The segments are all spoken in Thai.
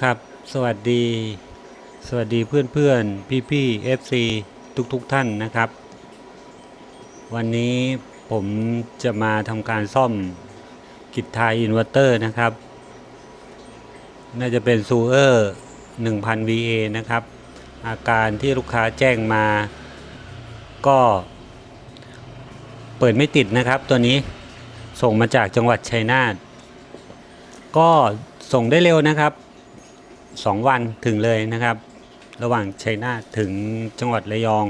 ครับ สวัสดี สวัสดีเพื่อนเพื่อนพี่พี่เอฟซีทุกทุกท่านนะครับ วันนี้ผมจะมาทำการซ่อมกิจทายอินเวอร์เตอร์นะครับ น่าจะเป็นซูเออร์1000 VA นะครับ อาการที่ลูกค้าแจ้งมา ก็เปิดไม่ติดนะครับตัวนี้ส่งมาจากจังหวัดชัยนาทก็ส่งได้เร็วนะครับ 2 วันถึงเลยนะครับ ระหว่างชัยนาทถึงจังหวัดระยอง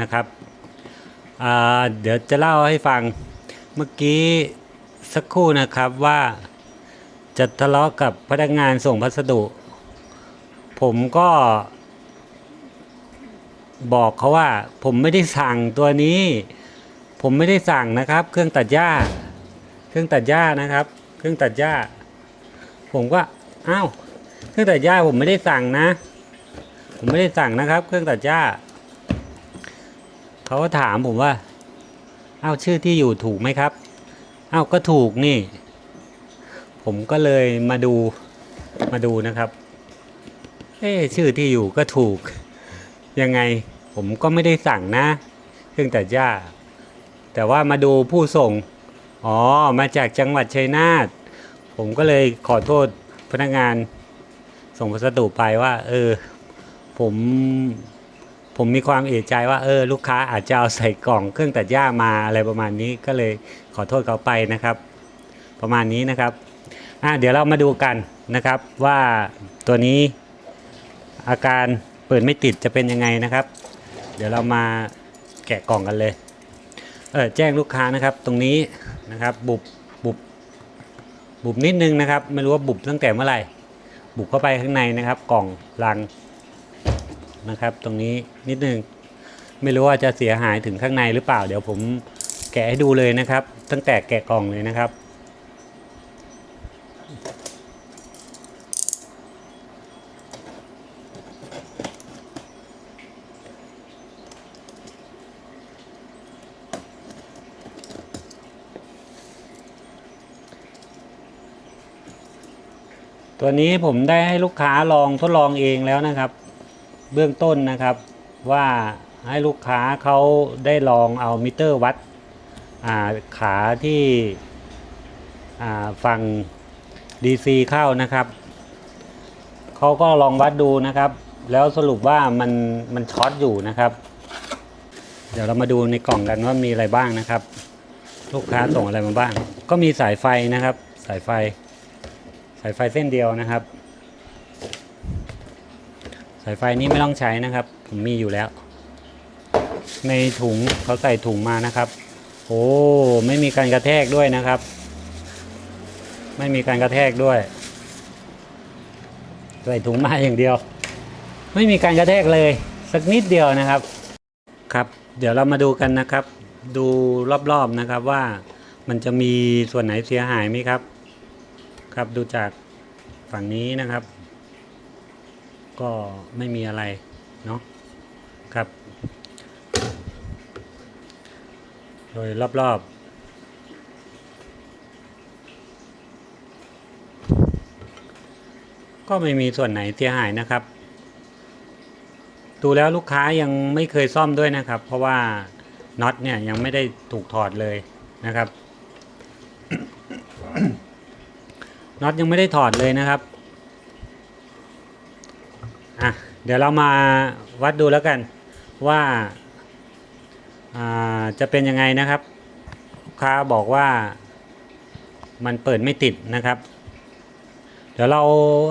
นะครับเดี๋ยวจะเล่าให้ฟังเมื่อกี้สักครู่นะครับว่าจะทะเลาะกับพนักงานส่งพัสดุ ผมก็ บอกเขาว่า ผมไม่ได้สั่งตัวนี้ ผมไม่ได้สั่งนะครับ เครื่องตัดหญ้า เครื่องตัดหญ้านะครับ เครื่องตัดหญ้า ผมก็อ้าว เครื่องตัดหญ้าผมไม่ได้สั่งนะ ผมไม่ได้สั่งนะครับ เครื่องตัดหญ้าเขาก็ถามผมว่า เอ้าชื่อที่อยู่ถูกไหมครับ เอ้าก็ถูกนี่ ผมก็เลยมาดูมาดูนะครับ เอ๊ะชื่อที่อยู่ก็ถูก ยังไงผมก็ไม่ได้สั่งนะ เครื่องตัดหญ้า แต่ว่ามาดูผู้ส่ง อ๋อ มาจากจังหวัดชัยนาท ผมก็เลยขอโทษพนักงาน ส่งพัสดุไปว่า เออ ผมผมมีความเอะใจว่าเออลูกค้าอาจจะเอาใส่กล่องเครื่องตัดหญ้ามาอะไรประมาณนี้ก็เลยขอโทษเขาไปนะครับ ประมาณนี้นะครับอะเดี๋ยวเรามาดูกันนะครับว่าตัวนี้อาการเปิดไม่ติดจะเป็นยังไงนะครับ เดี๋ยวเรามาแกะกล่องกันเลยเออแจ้งลูกค้านะครับตรงนี้นะครับบุบบุบบุบนิดนึงนะครับ ไม่รู้ว่าบุบตั้งแต่เมื่อไหร่ บุกเข้าไปข้างในนะครับ กล่องลังนะครับ ตรงนี้นิดนึงไม่รู้ว่าจะเสียหายถึงข้างในหรือเปล่า เดี๋ยวผมแกะให้ดูเลยนะครับ ตั้งแต่แกะกล่องเลยนะครับ ตัวนี้ผมได้ให้ลูกค้าลองทดลองเองแล้วนะครับ เบื้องต้นนะครับว่าให้ลูกค้าเขาได้ลองเอามิเตอร์วัดาขาที่ฝั่ง DC เข้านะครับเขาก็ลองวัดดูนะครับ แล้วสรุปว่ามันมันช็อตอยู่นะครับ เดี๋ยวเรามาดูในกล่องกันว่ามีอะไรบ้างนะครับ ลูกค้าส่งอะไรมาบ้าง ก็มีสายไฟนะครับ สายไฟ สายไฟเส้นเดียวนะครับ สายไฟนี้ไม่ต้องใช้นะครับ ผมมีอยู่แล้ว ในถุงเขาใส่ถุงมานะครับ โอ้ไม่มีการกระแทกด้วยนะครับ ไม่มีการกระแทกด้วย ใส่ถุงมาอย่างเดียว ไม่มีการกระแทกเลย สักนิดเดียวนะครับครับ เดี๋ยวเรามาดูกันนะครับ ดูรอบๆนะครับว่ามันจะมีส่วนไหนเสียหายไหมครับ ครับดูจากฝั่งนี้นะครับ ก็ไม่มีอะไรเนาะครับ โดยรอบๆก็ไม่มีส่วนไหนเสียหายนะครับ ดูแล้วลูกค้ายังไม่เคยซ่อมด้วยนะครับ เพราะว่าน็อตเนี่ยยังไม่ได้ถูกถอดเลยนะครับ น็อตยังไม่ได้ถอดเลยนะครับอะเดี๋ยวเรามาวัดดูแล้วกันว่าอ่าจะเป็นยังไงนะครับลูกค้าบอกว่ามันเปิดไม่ติดนะครับ เดี๋ยวเรา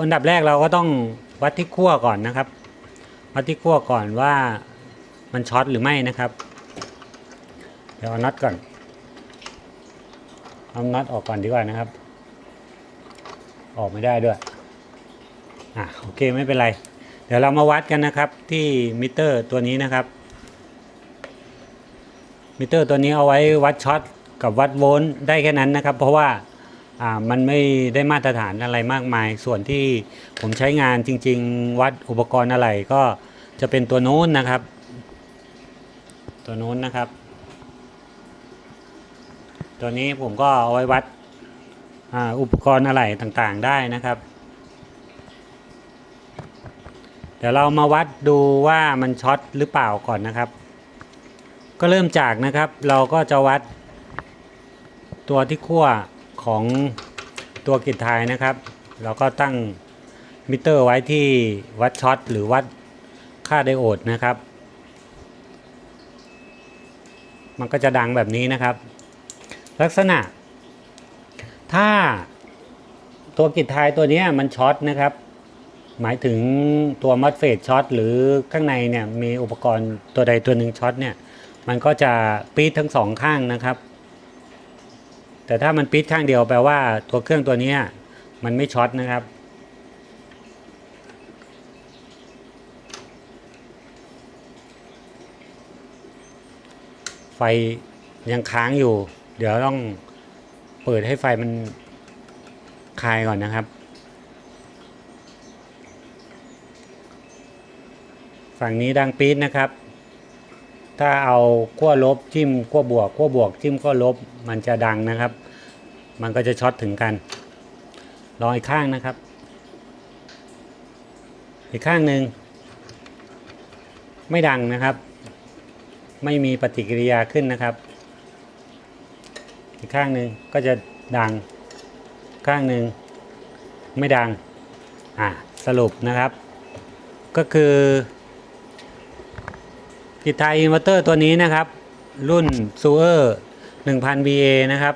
อันดับแรกเราก็ต้องวัดที่ขั้วก่อนนะครับ วัดที่ขั้วก่อนว่ามันช็อตหรือไม่นะครับ เดี๋ยวเอาน็อตก่อนเอาน็อตออกก่อนดีกว่านะครับ ออกไม่ได้ด้วยอะโอเคไม่เป็นไร เดี๋ยวเรามาวัดกันนะครับที่มิเตอร์ตัวนี้นะครับ มิเตอร์ตัวนี้เอาไว้วัดช็อตกับวัดโวลต์ได้แค่นั้นนะครับ เพราะว่าอ่ามันไม่ได้มาตรฐานอะไรมากมาย ส่วนที่ผมใช้งานจริง ๆ วัดอุปกรณ์อะไรก็จะเป็นตัวโน้นนะครับ ตัวโน้นนะครับ ตัวนี้ผมก็เอาไว้วัด อุปกรณ์อะไรต่างๆได้นะครับ เดี๋ยวเรามาวัดดูว่ามันช็อตหรือเปล่าก่อนนะครับ ก็เริ่มจากนะครับ เราก็จะวัด ตัวที่ขั้วของตัวกิจทายนะครับ เราก็ตั้งมิเตอร์ไว้ที่วัดช็อตหรือวัดค่าไดโอดนะครับ มันก็จะดังแบบนี้นะครับ ลักษณะ ถ้าตัวกิจทายตัวนี้มันช็อตนะครับ หมายถึงตัวมัดเฟดช็อตหรือข้างในเนี่ยมีอุปกรณ์ตัวใดตัวหนึ่งช็อตเนี่ย มันก็จะปี๊ดทั้งสองข้างนะครับ แต่ถ้ามันปี๊ดข้างเดียวแปลว่าตัวเครื่องตัวนี้มันไม่ช็อตนะครับไฟยังค้างอยู่ เดี๋ยวต้อง เปิดให้ไฟมันคลายก่อนนะครับ ฝั่งนี้ดังปี๊ดนะครับ ถ้าเอาขั้วลบจิ้มขั้วบวกขั้วบวกจิ้มขั้วลบมันจะดังนะครับ มันก็จะช็อตถึงกันลองอีกข้างนะครับ อีกข้างหนึ่งไม่ดังนะครับ ไม่มีปฏิกิริยาขึ้นนะครับ อีกข้างหนึ่งก็จะดังข้างหนึ่งไม่ดังอะสรุปนะครับ ก็คือกิทายอินเวอร์เตอร์ตัวนี้นะครับ รุ่นซูเออร์1000 VA นะครับ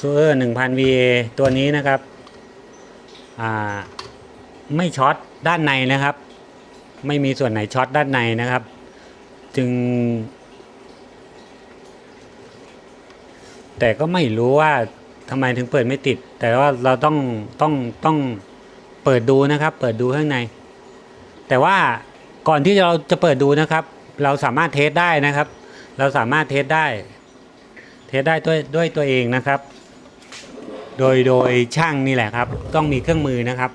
ซูเออร์1000 VA ตัวนี้นะครับอ่าไม่ช็อตด้านในนะครับ ไม่มีส่วนไหนช็อตด้านในนะครับ จึง แต่ก็ไม่รู้ว่าทำไมถึงเปิดไม่ติด แต่ว่าเราต้องต้องต้องเปิดดูนะครับ เปิดดูข้างใน แต่ว่าก่อนที่เราจะเปิดดูนะครับ เราสามารถเทสได้นะครับ เราสามารถเทสได้ เทสได้ด้วยด้วยตัวเองนะครับ โดยโดยช่างนี่แหละครับ ต้องมีเครื่องมือนะครับ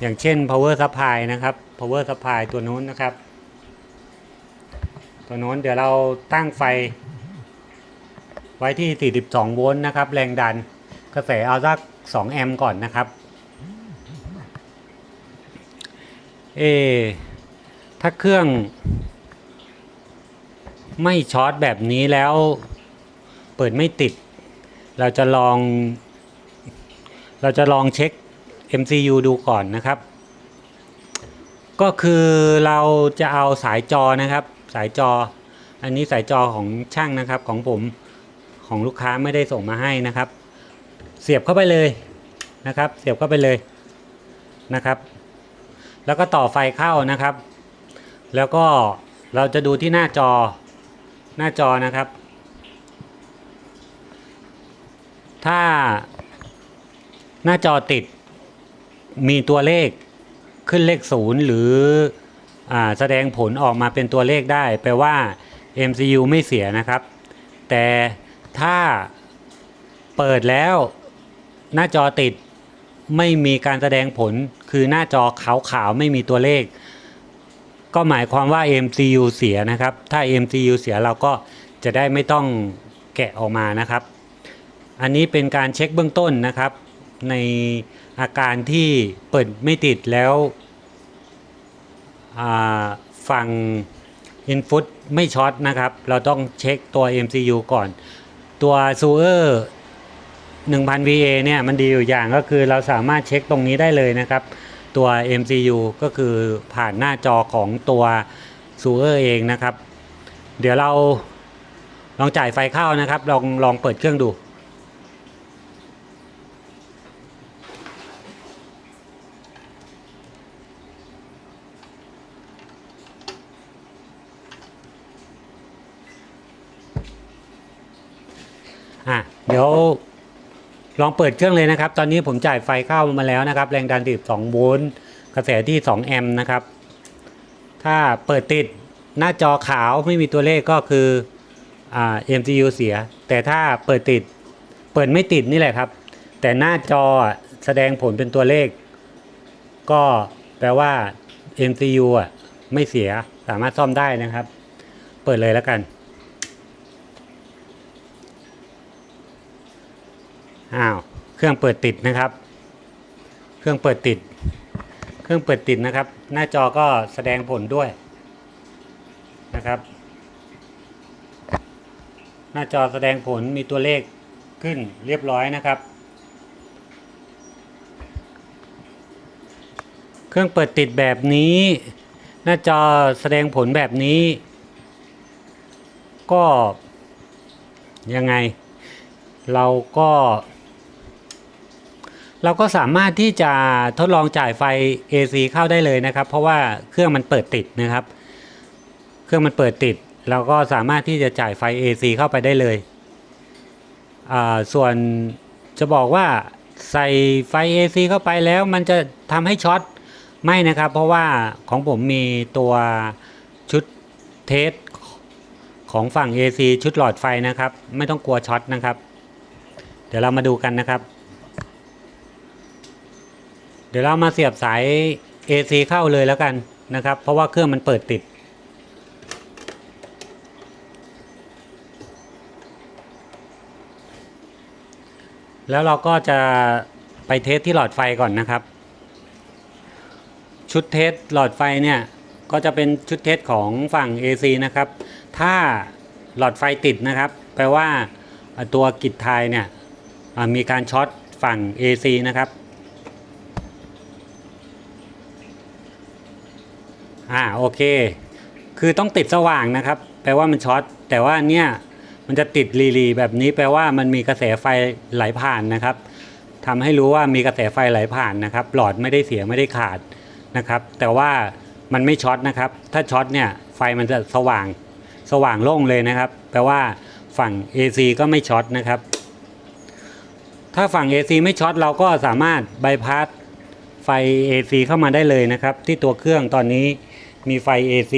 อย่างเช่น power supply นะครับ power supply ตัวนู้นนะครับ ตัวโน้นเดี๋ยวเราตั้งไฟ ไว้ที่ 42 โวลต์นะครับ แรงดันกระแสเอาสัก 2 แอมป์ก่อนนะครับ เอ ถ้าเครื่อง ไม่ช็อตแบบนี้แล้ว เปิดไม่ติด เราจะลอง เราจะลองเช็ค MCU ดูก่อนนะครับ ก็คือเราจะเอาสายจอนะครับ สายจอ อันนี้สายจอของช่างนะครับของผม ของลูกค้าไม่ได้ส่งมาให้นะครับ เสียบเข้าไปเลยนะครับ เสียบเข้าไปเลยนะครับ แล้วก็ต่อไฟเข้านะครับ แล้วก็เราจะดูที่หน้าจอหน้าจอนะครับ ถ้าหน้าจอติดมีตัวเลขขึ้นเลขศูนย์หรืออแสดงผลออกมาเป็นตัวเลขได้ แปลว่า MCU ไม่เสียนะครับ แต่ ถ้าเปิดแล้วหน้าจอติดไม่มีการแสดงผลคือหน้าจอขาวๆไม่มีตัวเลข ก็หมายความว่า MCU เสียนะครับ ถ้า MCU เสียเราก็จะได้ไม่ต้องแกะออกมานะครับ อันนี้เป็นการเช็คเบื้องต้นนะครับ ในอาการที่เปิดไม่ติดแล้วฝั่ง Input ไม่ช็อตนะครับ เราต้องเช็คตัว MCU ก่อน ตัวซูเออร์1000 VA เนี่ยมันดีอยู่อย่างก็คือเราสามารถเช็คตรงนี้ได้เลยนะครับ ตัว MCU ก็คือผ่านหน้าจอของตัวซูเออร์เองนะครับ เดี๋ยวเราลองจ่ายไฟเข้านะครับ ลองลองเปิดเครื่องดู อะ เดี๋ยวลองเปิดเครื่องเลยนะครับ ตอนนี้ผมจ่ายไฟเข้ามาแล้วนะครับ แรงดัน12โวลต์กระแสที่ 2 แอมป์นะครับ ถ้าเปิดติดหน้าจอขาวไม่มีตัวเลขก็คืออ่า MCU เสีย แต่ถ้าเปิดติด เปิดไม่ติดนี่แหละครับ แต่หน้าจอแสดงผลเป็นตัวเลข ก็แปลว่า MCU อะไม่เสียสามารถซ่อมได้นะครับ เปิดเลยแล้วกัน อ้าวเครื่องเปิดติดนะครับ เครื่องเปิดติด เครื่องเปิดติดนะครับ หน้าจอก็แสดงผลด้วยนะครับ หน้าจอแสดงผลมีตัวเลขขึ้นเรียบร้อยนะครับ เครื่องเปิดติดแบบนี้ หน้าจอแสดงผลแบบนี้ ก็ยังไง เราก็ เราก็สามารถที่จะทดลองจ่ายไฟ AC เข้าได้เลยนะครับ เพราะว่าเครื่องมันเปิดติดนะครับ เครื่องมันเปิดติด เราก็สามารถที่จะจ่ายไฟ AC เข้าไปได้เลย ส่วนจะบอกว่าใส่ไฟ AC เข้าไปแล้วมันจะทำให้ช็อตไม่นะครับ เพราะว่าของผมมีตัวชุดเทสของฝั่ง AC ชุดหลอดไฟนะครับ ไม่ต้องกลัวช็อตนะครับ เดี๋ยวเรามาดูกันนะครับ ดี๋ยวเรามาเสียบสาย AC เข้าเลยแล้วกันนะครับ เพราะว่าเครื่องมันเปิดติด แล้วเราก็จะไปเทสที่หลอดไฟก่อนนะครับ ชุดเทสหลอดไฟเนี่ย ก็จะเป็นชุดเทสของฝั่ง AC นะครับ ถ้าหลอดไฟติดนะครับ แปลว่าตัวกิจทายเนี่ยมีการช็อตฝั่ง AC นะครับ อ่าโอเค คือต้องติดสว่างนะครับ แปลว่ามันช็อต แต่ว่าเนี่ยมันจะติดรีลีแบบนี้แปลว่ามันมีกระแสไฟไหลผ่านนะครับทำให้รู้ว่ามีกระแสไฟไหลผ่านนะครับ หลอดไม่ได้เสียไม่ได้ขาดนะครับ แต่ว่ามันไม่ช็อตนะครับ ถ้าช็อตเนี่ยไฟมันจะสว่างสว่างโล่งเลยนะครับ แปลว่าฝั่ง AC ก็ไม่ช็อตนะครับ ถ้าฝั่ง AC ไม่ช็อตเราก็สามารถบายพาสไฟ AC เข้ามาได้เลยนะครับ ที่ตัวเครื่องตอนนี้ มีไฟ AC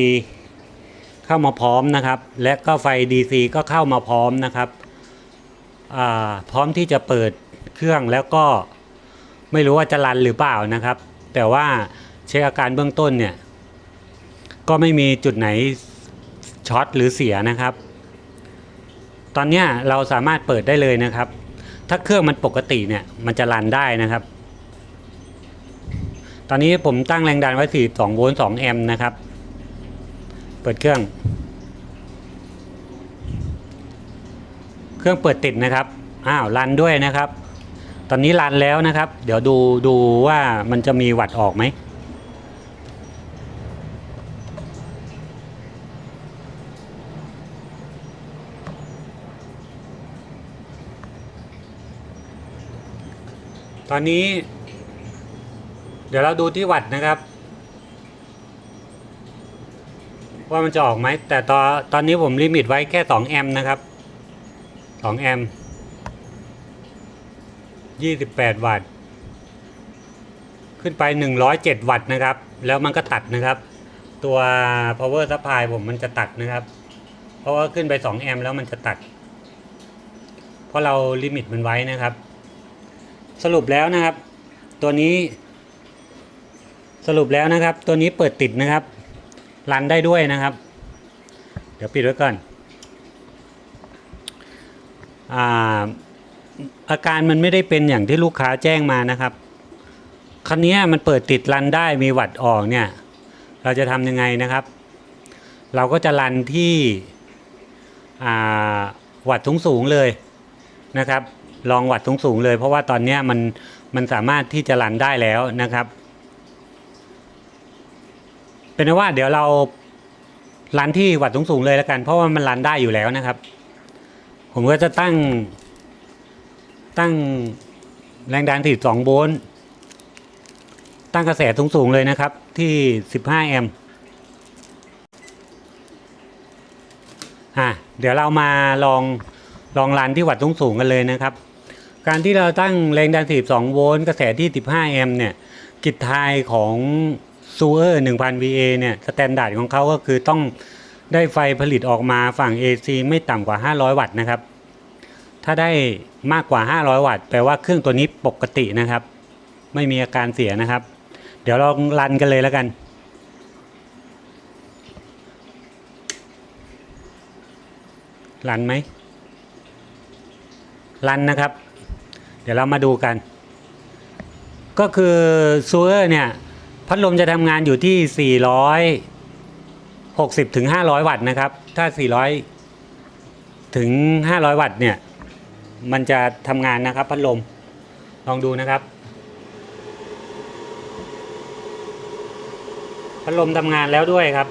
เข้ามาพร้อมนะครับ และก็ไฟ DC ก็เข้ามาพร้อมนะครับอ่าพร้อมที่จะเปิดเครื่องแล้วก็ไม่รู้ว่าจะรันหรือเปล่านะครับ แต่ว่าเช็คอาการเบื้องต้นเนี่ย ก็ไม่มีจุดไหนช็อตหรือเสียนะครับ ตอนนี้เราสามารถเปิดได้เลยนะครับ ถ้าเครื่องมันปกติเนี่ยมันจะรันได้นะครับ ตอนนี้ผมตั้งแรงดันไว้ 42 โวลต์ 2 แอมป์นะครับ เปิดเครื่อง เครื่องเปิดติดนะครับ อ้าวรันด้วยนะครับ ตอนนี้รันแล้วนะครับ เดี๋ยวดูดูว่ามันจะมีวัดออกไหม ตอนนี้ ดี๋ยวเราดูที่วัดนะครับ ว่ามันจะออกไหมแต่ตอนตอนนี้ผมลิมิตไว้แค่ 2 แอมป์นะครับ 2 แอมป์28 วัตต์ ขึ้นไป 107 วัตต์นะครับ แล้วมันก็ตัดนะครับ ตัว power supply ผมมันจะตัดนะครับ เพราะว่าขึ้นไป 2 แอมป์แล้วมันจะตัด เพราะเราลิมิตมันไว้นะครับ สรุปแล้วนะครับ ตัวนี้ สรุปแล้วนะครับ ตัวนี้เปิดติดนะครับ รันได้ด้วยนะครับ เดี๋ยวปิดไว้ก่อนอาอาการมันไม่ได้เป็นอย่างที่ลูกค้าแจ้งมานะครับคันนี้มันเปิดติดรันได้มีวัดออกเนี่ย เราจะทำยังไงนะครับ เราก็จะรันที่วัดสูงสูงเลยนะครับ ลองวัดสูงสูงเลย เพราะว่าตอนนี้มันมันสามารถที่จะรันได้แล้วนะครับ เป็นว่าเดี๋ยวเรารันที่วัดสูงๆเลยแล้วกัน เพราะว่ามันรันได้อยู่แล้วนะครับ ผมก็จะตั้ง ตั้งแรงดันที่2โวลต์ตั้งกระแสสูงๆเลยนะครับ ที่ 15 แอมป์อะเดี๋ยวเรามาลองลองรันที่วัดสูงๆกันเลยนะครับ การที่เราตั้งแรงดัน 42 โวลต์กระแสที่ 15 แอมป์เนี่ยกิจทายของ ซูเออร์1000 VA เนี่ยสแตนดาร์ดของเขาก็คือต้องได้ไฟผลิตออกมาฝั่ง AC ไม่ต่ำกว่า 500 วัตต์นะครับ ถ้าได้มากกว่า 500 วัตต์แปลว่าเครื่องตัวนี้ปกตินะครับ ไม่มีอาการเสียนะครับ เดี๋ยวลองรันกันเลยแล้วกันรันไหมรันนะครับ เดี๋ยวเรามาดูกัน ก็คือซูเออร์เนี่ย พัดลมจะทำงานอยู่ที่ 460ถึง500 วัตต์นะครับ ถ้า 400 ถึง 500 วัตต์เนี่ย มันจะทำงานนะครับ พัดลม ลองดูนะครับ พัดลมทำงานแล้วด้วยครับ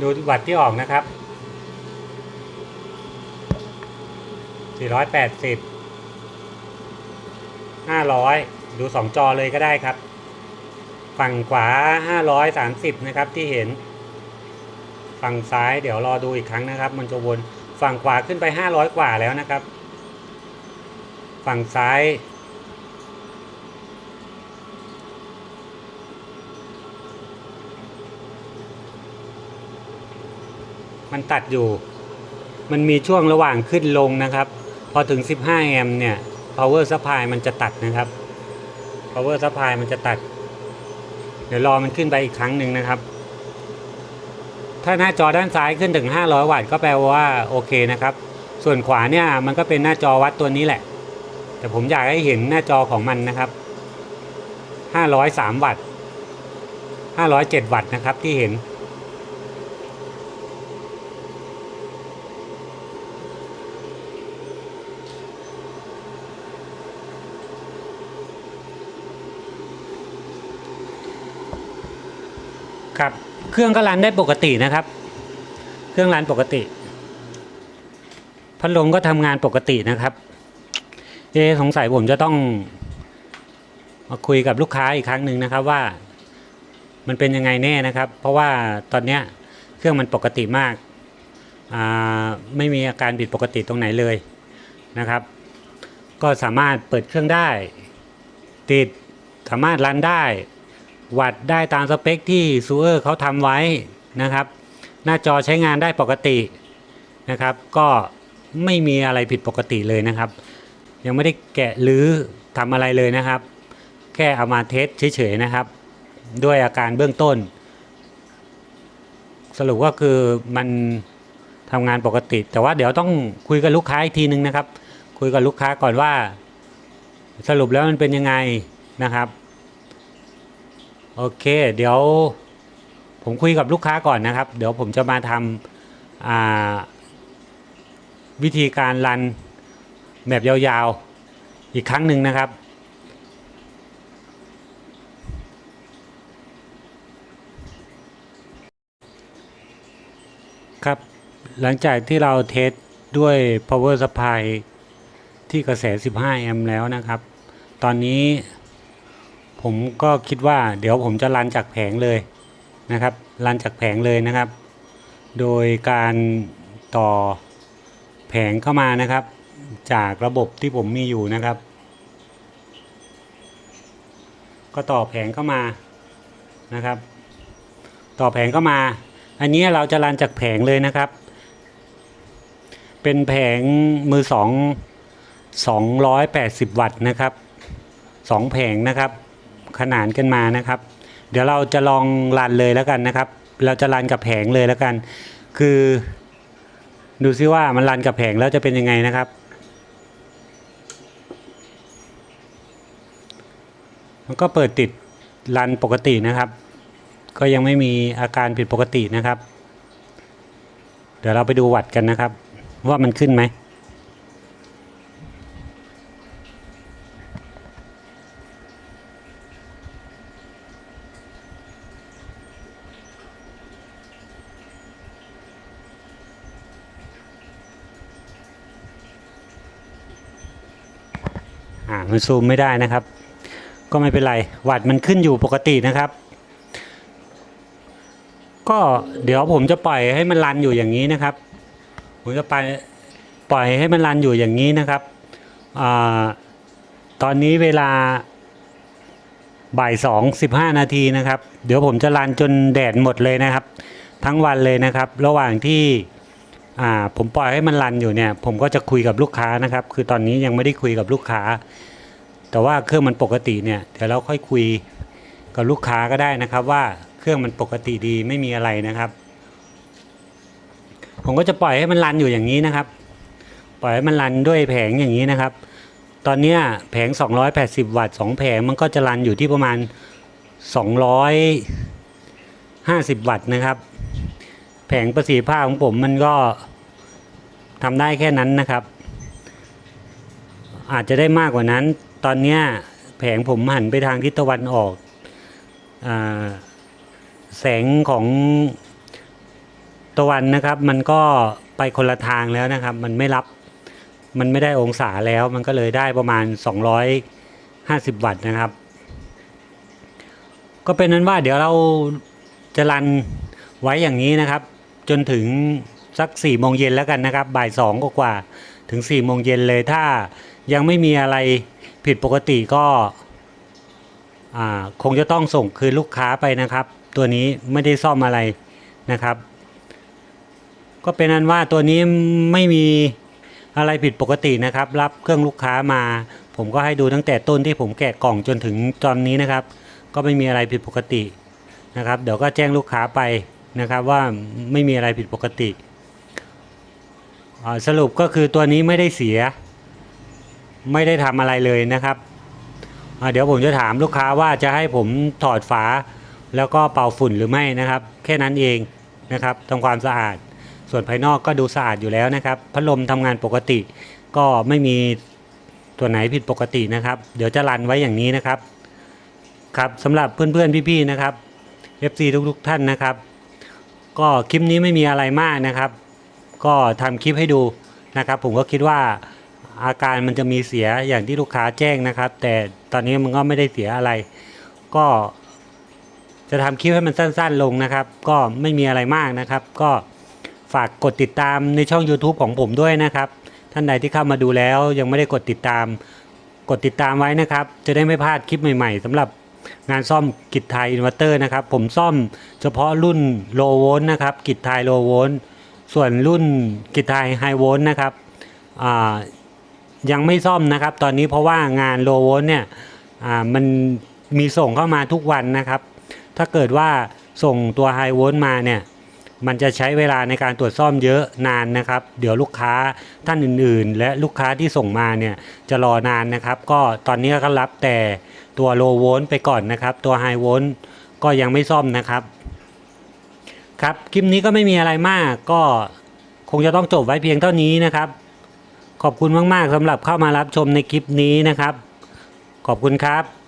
ดูวัตต์ที่ออกนะครับ 480 500 ดู 2 จอเลยก็ได้ครับ ฝั่งขวา 530 นะครับที่เห็น ฝั่งซ้ายเดี๋ยวรอดูอีกครั้งนะครับ มันจะวนฝั่งขวาขึ้นไป 500 กว่าแล้วนะครับ ฝั่งซ้ายมันตัดอยู่ มันมีช่วงระหว่างขึ้นลงนะครับ พอถึง 15 แอมป์เนี่ย power supply มันจะตัดนะครับ power supply มันจะตัด เดี๋ยวรอมันขึ้นไปอีกครั้งหนึ่งนะครับ ถ้าหน้าจอด้านซ้ายขึ้นถึง 500 วัตต์ก็แปลว่าโอเคนะครับ ส่วนขวาเนี่ยมันก็เป็นหน้าจอวัดตัวนี้แหละ แต่ผมอยากให้เห็นหน้าจอของมันนะครับ 503 วัตต์507 วัตต์นะครับที่เห็น ครับ เครื่องก็รันได้ปกตินะครับ เครื่องรันปกติ พัดลมก็ทำงานปกตินะครับ เอสงสัยผมจะต้องมาคุยกับลูกค้าอีกครั้งหนึ่งนะครับว่า มันเป็นยังไงแน่นะครับ เพราะว่าตอนเนี้ยเครื่องมันปกติมาก ไม่มีอาการผิดปกติตรงไหนเลยนะครับ ก็สามารถเปิดเครื่องได้ ติดสามารถรันได้ วัดได้ตามสเปคที่ซูเออร์เขาทำไว้นะครับ หน้าจอใช้งานได้ปกตินะครับ ก็ไม่มีอะไรผิดปกติเลยนะครับ ยังไม่ได้แกะหรือทำอะไรเลยนะครับ แค่เอามาเทสเฉยๆนะครับ ด้วยอาการเบื้องต้น สรุปก็คือมันทำงานปกติ แต่ว่าเดี๋ยวต้องคุยกับลูกค้าอีกทีนึงนะครับ คุยกับลูกค้าก่อนว่า สรุปแล้วมันเป็นยังไงนะครับ โอเค เดี๋ยวผมคุยกับลูกค้าก่อนนะครับ เดี๋ยวผมจะมาทำาวิธีการรันแบบยาวๆ อีกครั้งหนึ่งนะครับ ครับ หลังจากที่เราเทสด้วย power supply ที่กระแส 15 แอมป์แล้วนะครับ ตอนนี้ ผมก็คิดว่าเดี๋ยวผมจะรันจากแผงเลยนะครับรันจากแผงเลยนะครับ โดยการต่อแผงเข้ามานะครับ จากระบบที่ผมมีอยู่นะครับ ก็ต่อแผงเข้ามานะครับ ต่อแผงเข้ามา อันนี้เราจะรันจากแผงเลยนะครับ เป็นแผงมือสอง280 วัตต์นะครับสองแผงนะครับ ขนานกันมานะครับ เดี๋ยวเราจะลองรันเลยแล้วกันนะครับ เราจะรันกับแผงเลยแล้วกัน คือ ดูซิว่ามันรันกับแผงแล้วจะเป็นยังไงนะครับ มันก็เปิดติดรันปกตินะครับ ก็ยังไม่มีอาการผิดปกตินะครับ เดี๋ยวเราไปดูวัดกันนะครับ ว่ามันขึ้นไหม มันซูมไม่ได้นะครับ ก็ไม่เป็นไรวัดมันขึ้นอยู่ปกตินะครับ ก็เดี๋ยวผมจะปล่อยให้มันรันอยู่อย่างนี้นะครับผมจะไปปล่อยให้มันรันอยู่อย่างนี้นะครับอตอนนี้เวลาบ่ายสองสิบห้านาทีนะครับ เดี๋ยวผมจะรันจนแดดหมดเลยนะครับ ทั้งวันเลยนะครับ ระหว่างที่ผมปล่อยให้มันรันอยู่เนี่ย ผมก็จะคุยกับลูกค้านะครับ คือตอนนี้ยังไม่ได้คุยกับลูกค้า แต่ว่าเครื่องมันปกติเนี่ยเดี๋ยวเราค่อยคุยกับลูกค้าก็ได้นะครับ ว่าเครื่องมันปกติดีไม่มีอะไรนะครับ ผมก็จะปล่อยให้มันรันอยู่อย่างนี้นะครับ ปล่อยให้มันรันด้วยแผงอย่างนี้นะครับ ตอนนี้ยแผง 280 วัตต์2แผงมันก็จะรันอยู่ที่ประมาณ 250 วัตต์นะครับ แผงประสิทธิภาพของผมมันก็ทำได้แค่นั้นนะครับ อาจจะได้มากกว่านั้น ตอนเนี้ยแผงผมหันไปทางทิศตะวันออกอแสงของตะวันนะครับ มันก็ไปคนละทางแล้วนะครับ มันไม่รับมันไม่ได้องศาแล้วมันก็เลยได้ประมาณ 250 วัตต์นะครับ ก็เป็นนั้นว่าเดี๋ยวเราจะรันไว้อย่างนี้นะครับ จนถึงสัก4โมงเย็นแล้วกันนะครับ บ่าย2กว่าถึง4โมงเย็นเลยถ้ายังไม่มีอะไร ผิดปกติก็คงจะต้องส่งคืนลูกค้าไปนะครับ ตัวนี้ไม่ได้ซ่อมอะไรนะครับ ก็เป็นนั้นว่าตัวนี้ไม่มีอะไรผิดปกตินะครับ รับเครื่องลูกค้ามา ผมก็ให้ดูตั้งแต่ต้นที่ผมแกะกล่องจนถึงตอนนี้นะครับ ก็ไม่มีอะไรผิดปกตินะครับ เดี๋ยวก็แจ้งลูกค้าไปนะครับว่าไม่มีอะไรผิดปกติสรุปก็คือตัวนี้ไม่ได้เสีย ไม่ได้ทำอะไรเลยนะครับเดี๋ยวผมจะถามลูกค้าว่าจะให้ผมถอดฝา แล้วก็เป่าฝุ่นหรือไม่นะครับ แค่นั้นเองนะครับทำความสะอาด ส่วนภายนอกก็ดูสะอาดอยู่แล้วนะครับ พัดลมทำงานปกติ ก็ไม่มีตัวไหนผิดปกตินะครับ เดี๋ยวจะรันไว้อย่างนี้นะครับ ครับสำหรับเพื่อนๆพี่ๆนะครับ FC ทุกๆท่านนะครับ ก็คลิปนี้ไม่มีอะไรมากนะครับ ก็ทำคลิปให้ดูนะครับ ผมก็คิดว่า อาการมันจะมีเสียอย่างที่ลูกค้าแจ้งนะครับ แต่ตอนนี้มันก็ไม่ได้เสียอะไร ก็จะทำคลิปให้มันสั้น ๆ ลงนะครับ ก็ไม่มีอะไรมากนะครับ ก็ฝากกดติดตามในช่อง YouTube ของผมด้วยนะครับ ท่านใดที่เข้ามาดูแล้วยังไม่ได้กดติดตาม กดติดตามไว้นะครับ จะได้ไม่พลาดคลิปใหม่ ๆสำหรับงานซ่อมกิจไทยอินเวอร์เตอร์นะครับ ผมซ่อมเฉพาะรุ่นโลโวลต์นะครับ กิจไทยโลโวลต์ส่วนรุ่นกิจไทยไฮโวลต์นะครับอ่า ยังไม่ซ่อมนะครับ ตอนนี้เพราะว่างานโลโวลต์เนี่ยมันมีส่งเข้ามาทุกวันนะครับ ถ้าเกิดว่าส่งตัวไฮโวลต์มาเนี่ยมันจะใช้เวลาในการตรวจซ่อมเยอะนานนะครับ เดี๋ยวลูกค้าท่านอื่นๆ และลูกค้าที่ส่งมาเนี่ยจะรอนานนะครับ ก็ตอนนี้ก็รับแต่ตัวโลโวลต์ไปก่อนนะครับ ตัวไฮโวลต์ก็ยังไม่ซ่อมนะครับ ครับคลิปนี้ก็ไม่มีอะไรมากก็คงจะต้องจบไว้เพียงเท่านี้นะครับ ขอบคุณมาก ๆสำหรับเข้ามารับชมในคลิปนี้นะครับ ขอบคุณครับ